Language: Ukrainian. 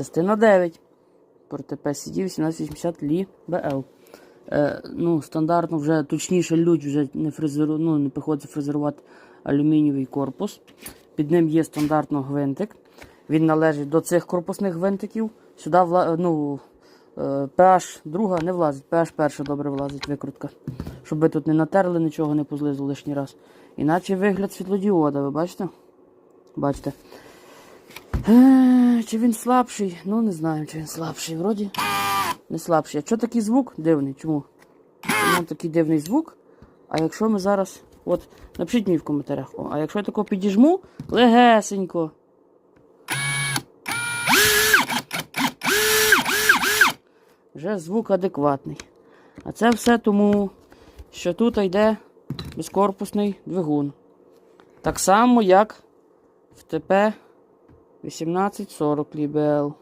Частина 9. Проти PCD 1880 Лі BL. Е, ну, стандартно вже точніше лють вже не фрезеру, ну, не приходиться фрезерувати алюмінієвий корпус. Під ним є стандартно гвинтик. Він належить до цих корпусних гвинтиків. Сюди ну, е, PH друга не влазить, PH перша добре влазить викрутка. Щоб ви тут не натерли, нічого не позлизли лишній раз. Іначе вигляд світлодіода, ви бачите? Бачите. Чи він слабший? Ну не знаю, чи він слабший. Вроді не слабший. А що такий звук дивний? Чому? Чому такий дивний звук? А якщо ми зараз. От, напишіть мені в коментарях. О, а якщо я тако підіжму, легесенько. Вже звук адекватний. А це все тому, що тут йде безкорпусний двигун. Так само, як в ТП 1840 лібел.